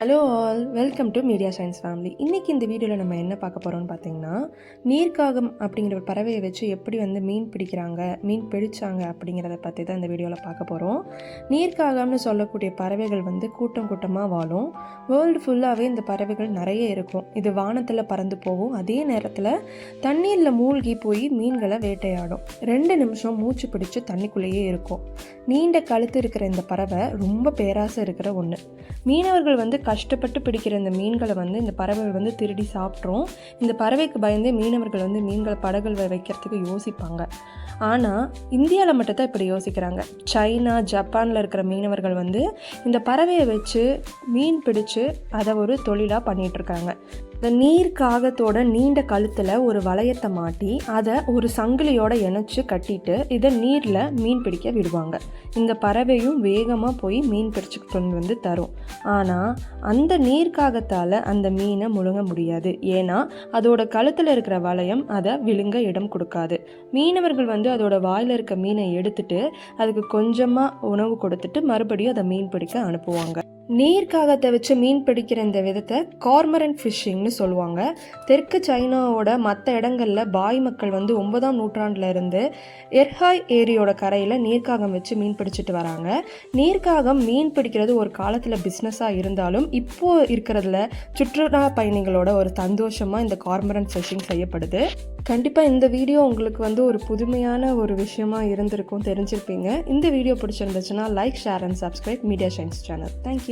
Hello all welcome to media science family இன்றைக்கி இந்த வீடியோவில் நம்ம என்ன பார்க்க போகிறோம்னு பார்த்தீங்கன்னா நீர்க்காகம் அப்படிங்கிற ஒரு பறவையை வச்சு எப்படி வந்து மீன் பிடிக்கிறாங்க மீன் பிடிச்சாங்க அப்படிங்கிறத பற்றி தான் இந்த வீடியோவில் பார்க்க போகிறோம் நீர்க்காகம்னு சொல்லக்கூடிய பறவைகள் வந்து கூட்டம் கூட்டமாக வாழும். வேர்ல்டு ஃபுல்லாகவே இந்த பறவைகள் நிறைய இருக்கும். இது வானத்தில் பறந்து போகும். அதே நேரத்தில் தண்ணீரில் மூழ்கி போய் மீன்களை வேட்டையாடும். ரெண்டு நிமிஷம் மூச்சு பிடிச்சி தண்ணிக்குள்ளேயே இருக்கும். நீண்ட கழுத்து இருக்கிற இந்த பறவை ரொம்ப பேராசை இருக்கிற ஒன்று மீனவர்கள் வந்து கஷ்டப்பட்டு பிடிக்கிற இந்த மீன்களை வந்து இந்த பறவைகள் வந்து திருடி சாப்பிட்ரும் இந்த பறவைக்கு பயந்தே மீனவர்கள் வந்து மீன்களை படகுகள் வைக்கிறதுக்கு யோசிப்பாங்க. ஆனால் இந்தியாவில் மட்டும்தான் இப்படி யோசிக்கிறாங்க. சைனா ஜப்பானில் இருக்கிற மீனவர்கள் வந்து இந்த பறவையை வச்சு மீன் பிடிச்சு அதை ஒரு தொழிலாக பண்ணிகிட்ருக்காங்க இந்த நீர் காகத்தோட நீண்ட கழுத்தில் ஒரு வளையத்தை மாட்டி அதை ஒரு சங்கிலியோட இணைச்சி கட்டிட்டு இதை நீரில் மீன் பிடிக்க விடுவாங்க. இந்த பறவையும் வேகமாக போய் மீன் பிடிச்சிக்கிட்டு கொண்டு வந்து தரும். ஆனால் அந்த நீர்க்காகத்தால் அந்த மீனை முழுங்க முடியாது. ஏன்னா அதோட கழுத்தில் இருக்கிற வளையம் அதை விழுங்க இடம் கொடுக்காது. மீனவர்கள் வந்து அதோட வாயில் இருக்க மீனை எடுத்துட்டு அதுக்கு கொஞ்சமாக உணவு கொடுத்துட்டு மறுபடியும் அதை மீன் பிடிக்க அனுப்புவாங்க. நீர்க்காகத்தை வச்சு மீன் பிடிக்கிற இந்த விதத்தை கார்மரன் ஃபிஷ்ஷிங்னு சொல்லுவாங்க. தெற்கு சைனாவோட மற்ற இடங்களில் பாய் மக்கள் வந்து ஒன்பதாம் நூற்றாண்டில் இருந்து எர்ஹாய் ஏரியோட கரையில் நீர்க்காகம் வச்சு மீன் பிடிச்சிட்டு வராங்க. நீர்க்காகம் மீன் பிடிக்கிறது ஒரு காலத்தில் பிஸ்னஸாக இருந்தாலும் இப்போது இருக்கிறதுல சுற்றுலா பயணிகளோட ஒரு சந்தோஷமாக இந்த கார்மரன் ஃபிஷ்ஷிங் செய்யப்படுது. கண்டிப்பாக இந்த வீடியோ உங்களுக்கு வந்து ஒரு புதுமையான ஒரு விஷயமா இருந்திருக்கும் தெரிஞ்சிருப்பீங்க. இந்த வீடியோ பிடிச்சிருந்துச்சுன்னா like share and subscribe media science channel thank you